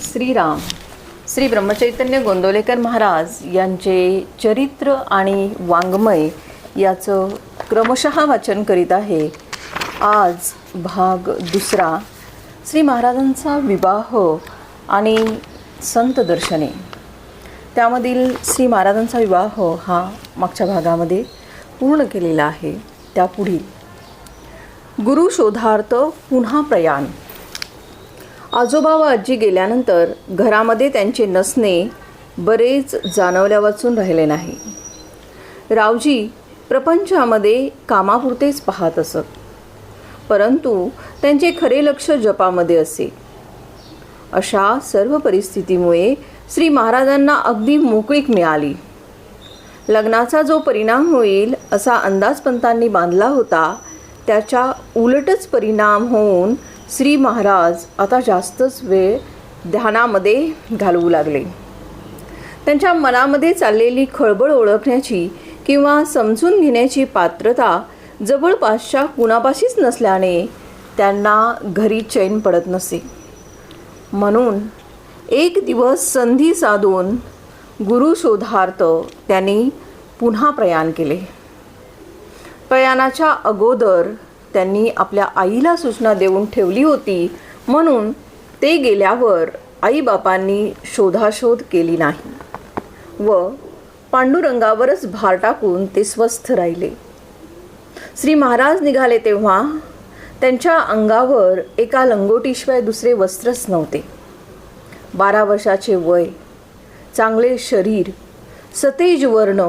श्रीराम श्री ब्रह्मचैतन्य गोंदवलेकर महाराज यांचे चरित्र आणि वाङ्मय याचं क्रमशः वाचन करीत आहे. आज भाग दुसरा. श्री महाराजांचा विवाह आणि संत दर्शने. त्यामधील श्री महाराजांचा विवाह हा मागच्या भागामध्ये पूर्ण केलेला आहे. त्यापुढील. गुरु शोधार्थ पुन्हा प्रयाण. आजोबा व आजी गेल्यानंतर घरामध्ये त्यांचे नसणे बरेच जाणवल्या वाचून राहिले नाही. रावजी प्रपंचामध्ये कामापुरतेच पाहत असत. परंतु त्यांचे खरे लक्ष जपामध्ये असे. अशा सर्व परिस्थितीमुळे श्री महाराजांना अगदी मोकळीक मिळाली. लग्नाचा जो परिणाम होईल असा अंदाज पंतांनी बांधला होता त्याच्या उलटच परिणाम होऊन श्री महाराज आता जास्तच वेळ ध्यानामध्ये घालवू लागले. त्यांच्या मनामध्ये चाललेली खळबळ ओळखण्याची किंवा समजून घेण्याची पात्रता जवळपासच्या कुणापाशीच नसल्याने त्यांना घरी चैन पडत नसे. म्हणून एक दिवस संधी साधून गुरु शोधार्थ त्यांनी पुन्हा प्रयाण केले. प्रयाणाच्या अगोदर त्यांनी आपल्या आईला सूचना देऊन ठेवली होती. म्हणून ते गेल्यावर आईबापांनी शोधाशोध केली नाही व पांडुरंगावरच भार टाकून ते स्वस्थ राहिले. श्री महाराज निघाले तेव्हा त्यांच्या अंगावर एका लंगोटीशिवाय दुसरे वस्त्रच नव्हते. बारा वर्षाचे वय चांगले शरीर सतेज वर्ण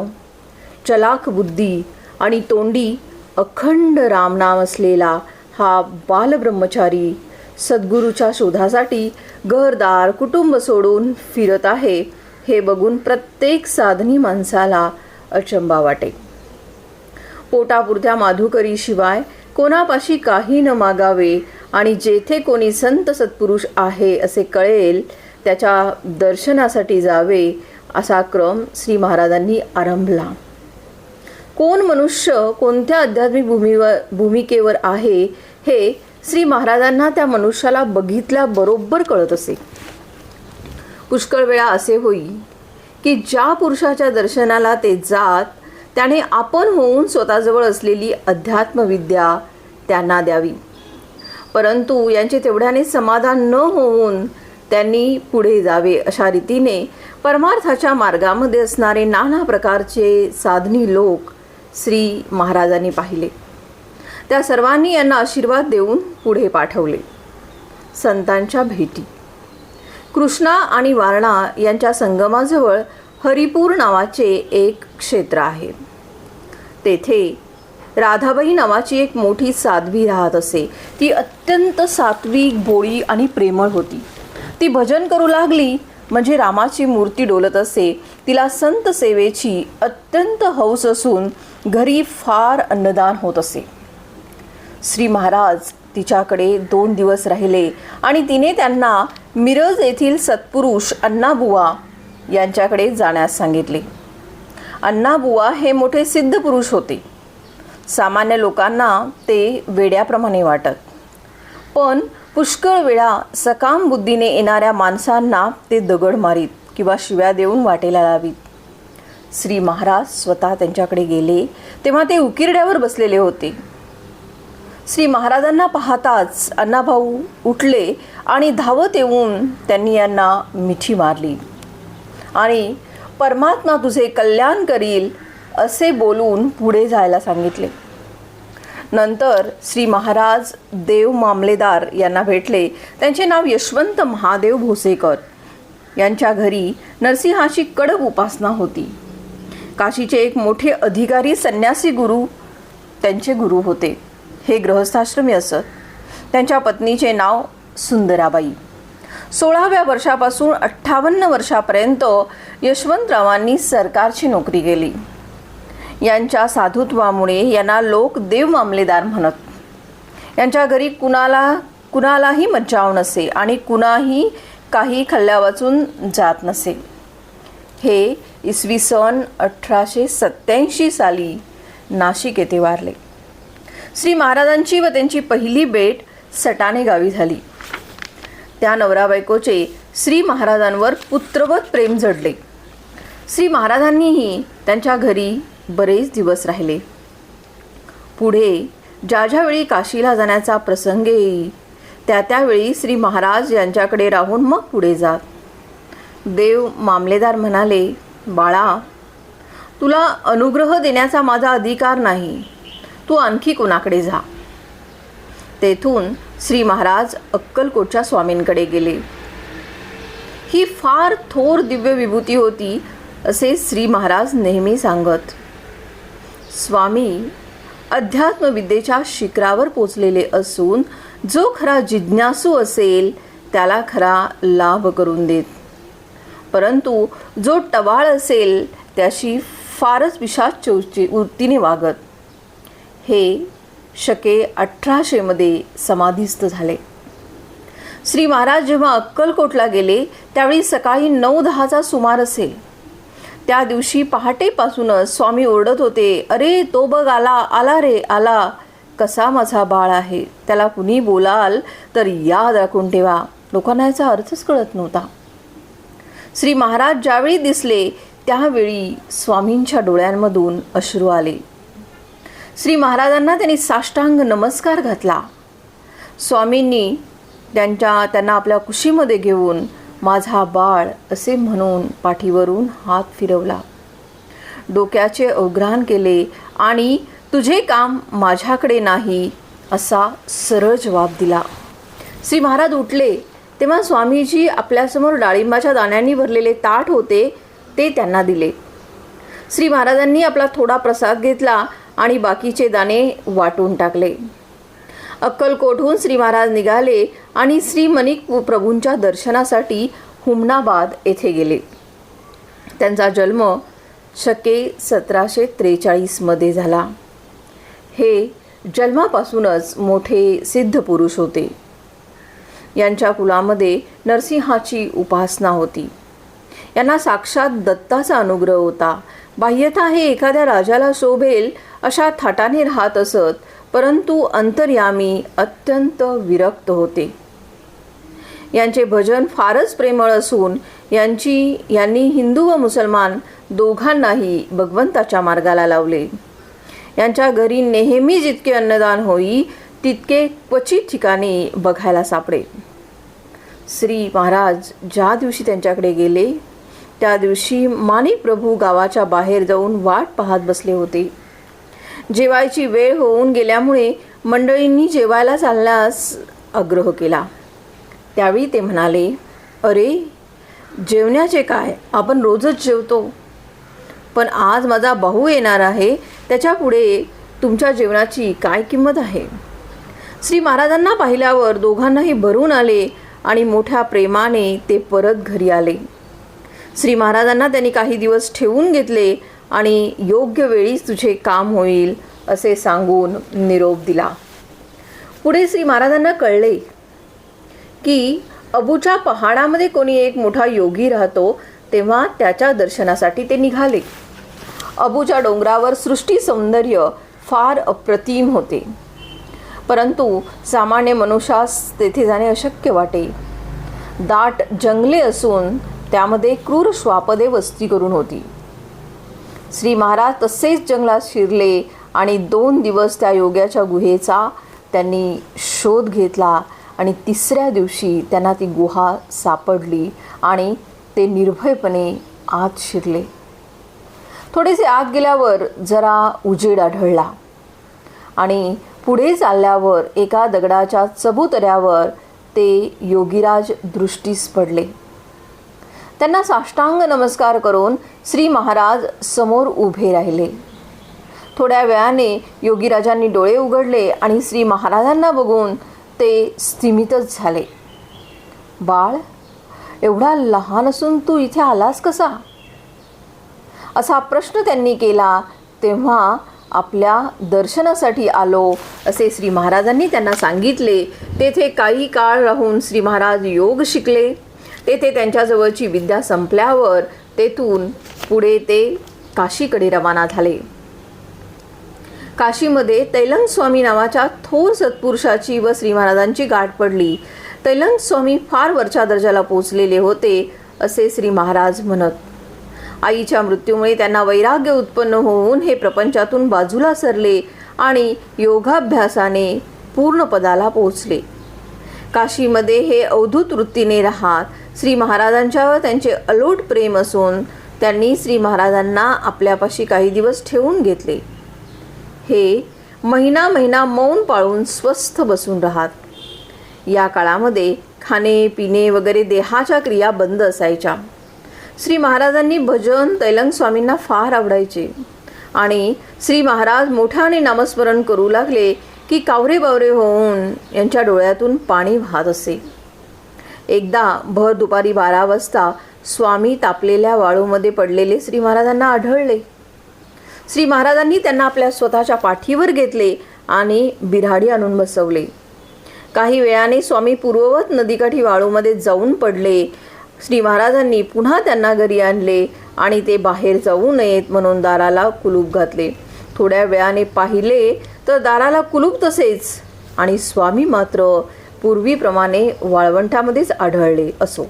चलाख बुद्धी आणि तोंडी अखंड रामनाम असलेला हा बालब्रह्मचारी सद्गुरूच्या शोधासाठी घरदार कुटुंब सोडून फिरत आहे हे बघून प्रत्येक साधनी माणसाला अचंबा वाटे. पोटापुरत्या माधुकरीशिवाय कोणापाशी काही न मागावे आणि जेथे कोणी संत सत्पुरुष आहे असे कळेल त्याच्या दर्शनासाठी जावे असा क्रम श्री महाराजांनी आरंभला. कोण मनुष्य कोणत्या आध्यात्मिक भूमीवर भूमिकेवर आहे हे श्री महाराजांना त्या मनुष्याला बघितल्याबरोबर कळत असे. पुष्कळ वेळा असे होई की ज्या पुरुषाच्या दर्शनाला ते जात त्याने आपण होऊन स्वतःजवळ असलेली अध्यात्मविद्या त्यांना द्यावी. परंतु यांचे तेवढ्याने समाधान न होऊन त्यांनी पुढे जावे अशा रीतीने परमार्थाच्या मार्गामध्ये असणारे नाना प्रकारचे साधनी लोक श्री महाराजांनी पाहिले. त्या सर्वांनी यांना आशीर्वाद देऊन पुढे पाठवले. संतांच्या भेटी. कृष्णा आणि वारणा यांच्या संगमाजवळ हरिपूर नावाचे एक क्षेत्र आहे. तेथे राधाबाई नावाची एक मोठी साध्वी राहत असे. ती अत्यंत सात्विक भोळी आणि प्रेमळ होती. ती भजन करू लागली म्हणजे रामाची मूर्ती डोलत असे तिला संत सेवेची अत्यंत हौस असून घरी फार अन्नदान होत असे. श्री महाराज तिच्याकडे दोन दिवस राहिले आणि तिने त्यांना मिरज येथील सत्पुरुष अण्णाबुवा यांच्याकडे जाण्यास सांगितले. अण्णाबुवा हे मोठे सिद्ध पुरुष होते. सामान्य लोकांना ते वेड्याप्रमाणे वाटत. पण पुष्कळ वेळा सकाम बुद्धीने येणाऱ्या माणसांना ते दगड मारीत किंवा शिव्या देऊन वाटेला लावीत. श्री महाराज स्वतः त्यांच्याकडे गेले तेव्हा ते उकिरड्यावर बसलेले होते. श्री महाराजांना पाहताच अण्णाभाऊ उठले आणि धावत येऊन त्यांनी यांना मिठी मारली. आणि परमात्मा तुझे कल्याण करील असे बोलून पुढे जायला सांगितले. नंतर श्री महाराज देव मामलेदार यांना भेटले. त्यांचे नाव यशवंत महादेव भोसेकर. यांच्या घरी नरसिंहाची कडक उपासना होती. काशीचे एक मोठे अधिकारी संन्यासी गुरु त्यांचे गुरु होते. हे गृहस्थाश्रमी असत त्यांच्या पत्नीचे नाव सुंदराबाई. सोळाव्या वर्षापासून अठ्ठावन्न वर्षापर्यंत यशवंतरावांनी सरकारची नोकरी केली. यांच्या साधुत्वामुळे यांना लोक देव मामलेदार म्हणत. यांच्या घरी कुणाला कुणालाही मज्जाव नसे आणि कुणाही काही खल्ल्या वाचून जात नसे. हे इसवी सन अठराशे सत्याऐंशी साली नाशिक येथे वारले. श्री महाराजांची व त्यांची पहिली भेट सटाणे गावी झाली. त्या नवरा बायकोचे श्री महाराजांवर पुत्रवत प्रेम जडले श्री महाराजांनीही त्यांच्या घरी बरेच दिवस राहिले. पुढे ज्या ज्यावेळी काशीला जाण्याचा प्रसंग येई त्या त्यावेळी श्री महाराज यांच्याकडे राहून मग पुढे जात देव मामलेदार म्हणाले बाळा तुला अनुग्रह देण्याचा माझा अधिकार नाही. तू आणखी कोणाकडे जा. तेथून श्री महाराज अक्कलकोटच्या स्वामींकडे गेले. ही फार थोर दिव्य विभूती होती असे श्री महाराज नेहमी सांगत. स्वामी अध्यात्मविद्येच्या शिखरावर पोचलेले असून जो खरा जिज्ञासू असेल त्याला खरा लाभ करून देत. परंतु जो टवाळ असेल त्याशी फारच विषाद वृत्तीने वागत. हे शके अठराशेमध्ये समाधीस्थ झाले. श्री महाराज जेव्हा अक्कलकोटला गेले त्यावेळी सकाळी नऊ दहाचा सुमार असेल. त्या दिवशी पहाटेपासूनच स्वामी ओरडत होते अरे तो बघ आला आला रे आला. कसा माझा बाळ आहे? त्याला कुणी बोलाल तर याद राखून ठेवा. लोकांना याचा अर्थच कळत नव्हता. श्री महाराज ज्यावेळी दिसले त्यावेळी स्वामींच्या डोळ्यांमधून अश्रू आले. श्री महाराजांना त्यांनी साष्टांग नमस्कार घातला. स्वामींनी त्यांच्या त्यांना आपल्या कुशीमध्ये घेऊन माझा बाळ असे म्हणून पाठीवरून हात फिरवला. डोक्याचे अवग्रहण केले आणि तुझे काम माझ्याकडे नाही असा सरळ जवाब दिला. श्री महाराज उठले. तेव्हा स्वामीजी आपल्यासमोर डाळिंबाच्या दाण्यांनी भरलेले ताट होते ते त्यांना दिले. श्री महाराजांनी आपला थोडा प्रसाद घेतला आणि बाकीचे दाणे वाटून टाकले. अक्कलकोटहून श्री महाराज निघाले आणि श्री मणिक प्रभूंच्या दर्शनासाठी हुमनाबाद येथे गेले. त्यांचा जन्म शके सतराशे त्रेचाळीसमध्ये झाला. हे जन्मापासूनच मोठे सिद्ध पुरुष होते. यांच्या कुलामध्ये नरसिंहाची उपासना होती. यांना साक्षात दत्ताचा अनुग्रह होता. बाह्यता हे एखाद्या राजाला शोभेल अशा थाटाने राहत असत परंतु अंतर्यामी अत्यंत विरक्त होते. यांचे भजन फारच प्रेमळ असून यांची यांनी हिंदू व मुसलमान दोघांनाही भगवंताच्या मार्गाला लावले. यांच्या घरी नेहमी जितके अन्नदान होई तितके क्वचित ठिकाणी बघायला सापडे. श्री महाराज ज्या दिवशी त्यांच्याकडे गेले त्या दिवशी माणिक प्रभू गावाच्या बाहेर जाऊन वाट पाहत बसले होते. जेवायची वेळ होऊन गेल्यामुळे मंडळींनी जेवायला चालण्यास आग्रह केला. त्यावेळी ते म्हणाले अरे जेवण्याचे काय? आपण रोजच जेवतो. पण आज माझा भाऊ येणार आहे. त्याच्यापुढे तुमच्या जेवणाची काय किंमत आहे? श्री महाराजांना पाहिल्यावर दोघांनाही भरून आले आणि मोठ्या प्रेमाने ते परत घरी आले. श्री महाराजांना त्यांनी काही दिवस ठेवून घेतले आणि योग्य वेळीच तुझे काम होईल असे सांगून निरोप दिला. पुढे श्री महाराजांना कळले की अबूच्या पहाडामध्ये कोणी एक मोठा योगी राहतो तेव्हा त्याच्या दर्शनासाठी ते निघाले. अबूच्या डोंगरावर सृष्टी सौंदर्य फार अप्रतिम होते. परंतु सामान्य मनुष्यास तेथे जाणे अशक्य वाटे. दाट जंगले असून त्यामध्ये क्रूर श्वापदे वस्ती करून होती. श्री महाराज तसेच जंगलात शिरले आणि दोन दिवस त्या योग्याच्या गुहेचा त्यांनी शोध घेतला आणि तिसऱ्या दिवशी त्यांना ती गुहा सापडली आणि ते निर्भयपणे आत शिरले. थोडेसे आत गेल्यावर जरा उजेड आढळला आणि पुढे चालल्यावर एका दगडाच्या चबुतऱ्यावर ते योगीराज दृष्टीस पडले. त्यांना साष्टांग नमस्कार करून श्री महाराज समोर उभे राहिले. थोड्या वेळाने योगीराजांनी डोळे उघडले आणि श्री महाराजांना बघून ते स्थिमितच झाले. बाळ एवढा लहान असून तू इथे आलास कसा? असा प्रश्न त्यांनी केला. तेव्हा आपल्या दर्शनासाठी आलो असे श्री महाराजांनी त्यांना सांगितले. तेथे काही काळ राहून श्री महाराज योग शिकले. तेथे त्यांच्याजवळची विद्या संपल्यावर तेथून पुढे ते काशीकडे रवाना झाले. काशीमध्ये तैलंग स्वामी नावाच्या थोर सत्पुरुषाची व श्री महाराजांची गाठ पडली. तैलंग स्वामी फार वरच्या दर्जाला पोचलेले होते असे श्री महाराज म्हणत. आईच्या मृत्यूमुळे त्यांना वैराग्य उत्पन्न होऊन हे प्रपंचातून बाजूला सरले आणि योगाभ्यासाने पूर्ण पदाला पोहोचले. काशीमध्ये हे अवधूत वृत्तीने राहत श्री महाराजांच्यावर त्यांचे अलोट प्रेम असून त्यांनी श्री महाराजांना आपल्यापाशी काही दिवस ठेवून घेतले. हे महिना महिना मौन पाळून स्वस्थ बसून राहत. या काळामध्ये खाणे पिणे वगैरे देहाच्या क्रिया बंद असायच्या. श्री महाराजांनी भजन तैलंग स्वामींना फार आवडायचे. आणि श्री महाराज मोठ्याने नामस्मरण करू लागले की कावरे बावरे होऊन यांच्या डोळ्यातून पाणी वाहत असे. एकदा भर दुपारी बारा वाजता स्वामी तापलेल्या वाळूमध्ये पडलेले श्री महाराजांना आढळले. श्री महाराजांनी त्यांना आपल्या स्वतःच्या पाठीवर घेतले आणि बिराडी आणून बसवले. काही वेळाने स्वामी पूर्ववत नदीकाठी वाळूमध्ये जाऊन पडले. श्री महाराजांनी पुन्हा त्यांना घरी आणले आणि ते बाहेर जाऊ नयेत म्हणून दाराला कुलूप घातले. थोड्या वेळाने पाहिले तर दाराला कुलूप तसेच आणि स्वामी मात्र पूर्वीप्रमाणे वाळवंटामध्येच आढळले असो.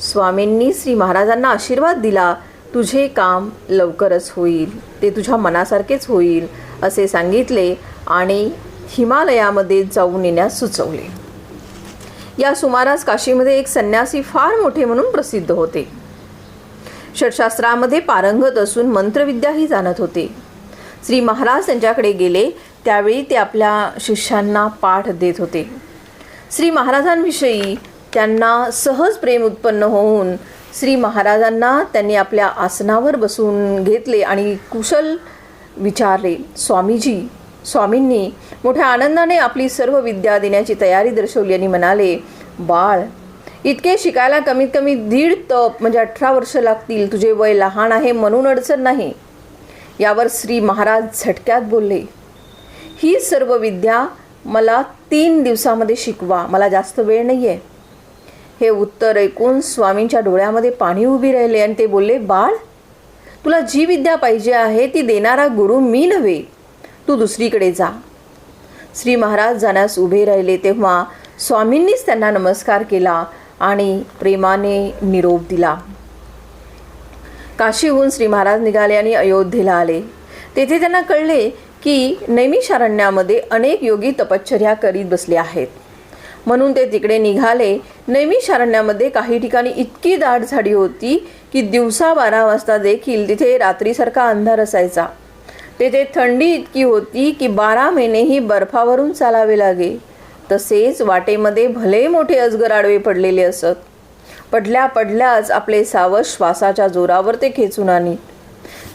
स्वामींनी श्री महाराजांना आशीर्वाद दिला तुझे काम लवकरच होईल ते तुझ्या मनासारखेच होईल असे सांगितले आणि हिमालयामध्ये जाऊन येण्यास सुचवले. या सुमारास काशीमध्ये एक संन्यासी फार मोठे म्हणून प्रसिद्ध होते. षटशास्त्रामध्ये पारंगत असून मंत्रविद्याही जाणत होते. श्री महाराज त्यांच्याकडे गेले त्यावेळी ते आपल्या शिष्यांना पाठ देत होते. श्री महाराजांविषयी त्यांना सहज प्रेम उत्पन्न होऊन श्री महाराजांना त्यांनी आपल्या आसनावर बसून घेतले आणि कुशल विचारले स्वामीजी स्वामींनी मोठ्या आनंदाने आपली सर्व विद्या देण्याची तयारी दर्शवली आणि म्हणाले बाळ इतके शिकायला कमीत कमी दीड तप म्हणजे अठरा वर्ष लागतील तुझे वय लहान आहे म्हणून अडचण नाही. यावर श्री महाराज झटक्यात बोलले ही सर्व विद्या मला तीन दिवसामध्ये शिकवा. मला जास्त वेळ नाही आहे हे उत्तर ऐकून स्वामींच्या डोळ्यामध्ये पाणी उभी राहिले आणि ते बोलले बाळ तुला जी विद्या पाहिजे आहे ती देणारा गुरु मी नव्हे. तू दुसरीकडे जा. श्री महाराज जाण्यास उभे राहिले तेव्हा स्वामींनीच त्यांना नमस्कार केला आणि प्रेमाने निरोप दिला. काशीहून श्री महाराज निघाले आणि अयोध्येला आले. तेथे त्यांना कळले की नैमिषारण्यामध्ये अनेक योगी तपश्चर्या करीत बसले आहेत. म्हणून ते तिकडे निघाले. नैमिषारण्यामध्ये काही ठिकाणी इतकी दाट झाडी होती की दिवसा बारा वाजता देखील तिथे रात्रीसारखा अंधार असायचा. तेथे थंडी इतकी होती की बारा महिनेही बर्फावरून चालावे लागे. तसेच वाटेमध्ये भले मोठे अजगर आडवे पडलेले असत. पडल्या पडल्याच आपले सावज श्वासाच्या जोरावर ते खेचून आणीत.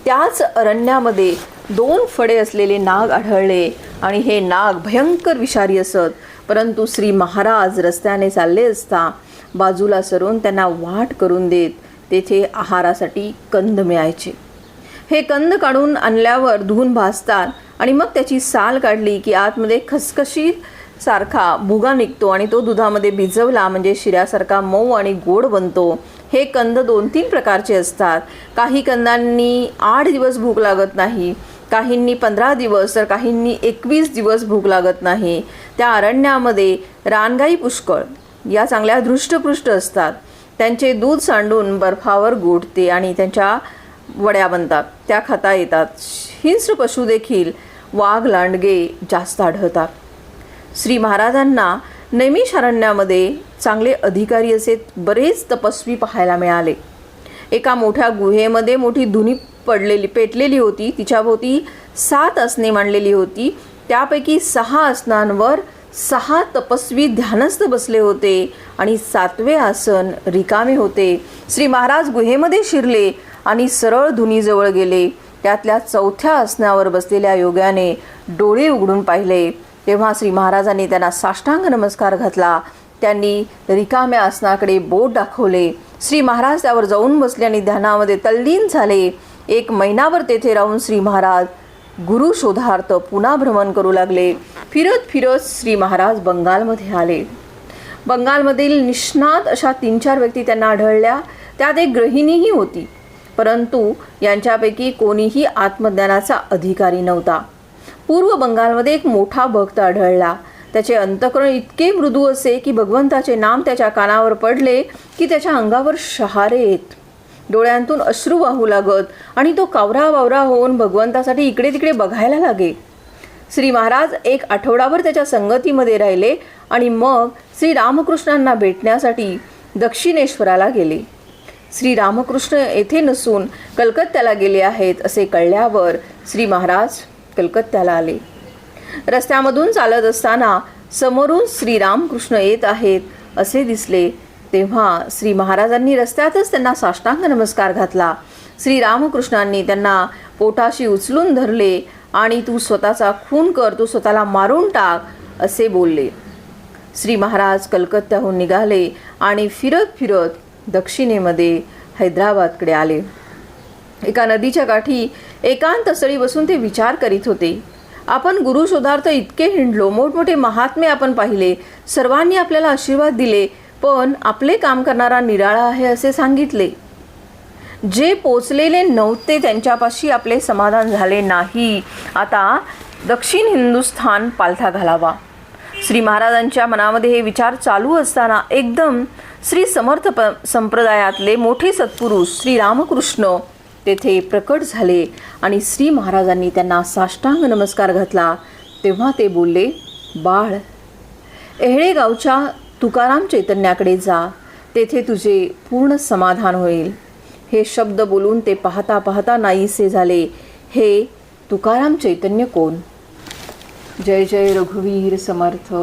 त्याच अरण्यामध्ये दोन फडे असलेले नाग आढळले आणि हे नाग भयंकर विषारी असत. परंतु श्री महाराज रस्त्याने चालले असता बाजूला सरून त्यांना वाट करून देत तेथे आहारासाठी कंद मिळायचे. हे कंद काढून आणल्यावर धुवून भाजतात आणि मग त्याची साल काढली की आतमध्ये खसखशीत सारखा भुगा निघतो आणि तो दुधामध्ये भिजवला म्हणजे शिऱ्यासारखा मऊ आणि गोड बनतो. हे कंद दोन तीन प्रकारचे असतात. काही कंदांनी आठ दिवस भूक लागत नाही. काहींनी पंधरा दिवस तर काहींनी एकवीस दिवस भूक लागत नाही. त्या अरण्यामध्ये रानगाई पुष्कळ. या चांगल्या धृष्टपृष्ट असतात. त्यांचे दूध सांडून बर्फावर गोठते आणि त्यांच्या वड्या बनतात. त्या खाता येतात. हिंस्र पशु देखील वाघ लांडगे जास्त आढळतात. श्री महाराजांना नैमिषारण्यामध्ये चांगले अधिकारी असे बरेच तपस्वी पाहायला मिळाले. एका मोठ्या गुहेमध्ये मोठी धुनी पडलेली पेटलेली होती. तिच्याभोवती सात आसने मांडलेली होती. त्यापैकी सहा आसनांवर सहा तपस्वी ध्यानस्थ बसले होते आणि सातवे आसन रिकामे होते. श्री महाराज गुहेमध्ये शिरले आणि सरळ धुनीजवळ गेले. त्यातल्या चौथ्या आसनावर बसलेल्या योग्याने डोळे उघडून पाहिले. तेव्हा श्री महाराजांनी त्यांना साष्टांग नमस्कार घातला. त्यांनी रिकाम्या आसनाकडे बोट दाखवले. श्री महाराज त्यावर जाऊन बसले आणि ध्यानामध्ये तल्लीन झाले. एक महिनाभर तेथे राहून श्री महाराज गुरु शोधार्थ पुन्हा भ्रमण करू लागले. फिरत फिरत श्री महाराज बंगालमध्ये आले. बंगालमधील निष्णात अशा तीन चार व्यक्ती त्यांना आढळल्या. त्यात एक गृहिणीही होती. परंतु यांच्यापैकी कोणीही आत्मज्ञानाचा अधिकारी नव्हता. पूर्व बंगालमध्ये एक मोठा भक्त आढळला. त्याचे अंतकरण इतके मृदू असे की भगवंताचे नाम त्याच्या कानावर पडले की त्याच्या अंगावर शहारे येत. डोळ्यांतून अश्रू वाहू लागत आणि तो कावरा वावरा होऊन भगवंतासाठी इकडे तिकडे बघायला लागे. श्री महाराज एक आठवडाभर त्याच्या संगतीमध्ये राहिले आणि मग श्री रामकृष्णांना भेटण्यासाठी दक्षिणेश्वराला गेले. श्री रामकृष्ण येथे नसून कलकत्त्याला गेले आहेत असे कळल्यावर श्री महाराज कलकत्त्याला आले. रस्त्यामधून चालत असताना समोरून श्री रामकृष्ण येत आहेत असे दिसले. तेव्हा श्री महाराजांनी रस्त्यातच त्यांना साष्टांग नमस्कार घातला. श्री रामकृष्णांनी त्यांना पोटाशी उचलून धरले आणि तू स्वतःचा खून कर तू स्वतःला मारून टाक असे बोलले. श्री महाराज कलकत्त्याहून निघाले आणि फिरत फिरत दक्षिणेमध्ये हैदराबादकडे आले. एका नदीच्या काठी एकांत स्थळी बसून ते विचार करीत होते. आपण गुरु शोधार्थ इतके हिंडलो मोठमोठे महात्मे आपण पाहिले सर्वांनी आपल्याला आशीर्वाद दिले पण आपले काम करणारा निराळा आहे असे सांगितले. जे पोचलेले नव्हते त्यांच्यापाशी आपले समाधान झाले नाही. आता दक्षिण हिंदुस्थान पालथा घालावा. श्री महाराजांच्या मनामध्ये हे विचार चालू असताना एकदम श्री समर्थ प संप्रदायातले मोठे सत्पुरुष श्री रामकृष्ण तेथे प्रकट झाले आणि श्री महाराजांनी त्यांना साष्टांग नमस्कार घातला. तेव्हा ते बोलले बाळ एहळे गावच्या तुकाराम चैतन्याकडे जा तेथे तुझे पूर्ण समाधान होईल. हे शब्द बोलून ते पाहता पाहता नाहीसे झाले. हे तुकाराम चैतन्य कोण? जय जय रघुवीर समर्थ.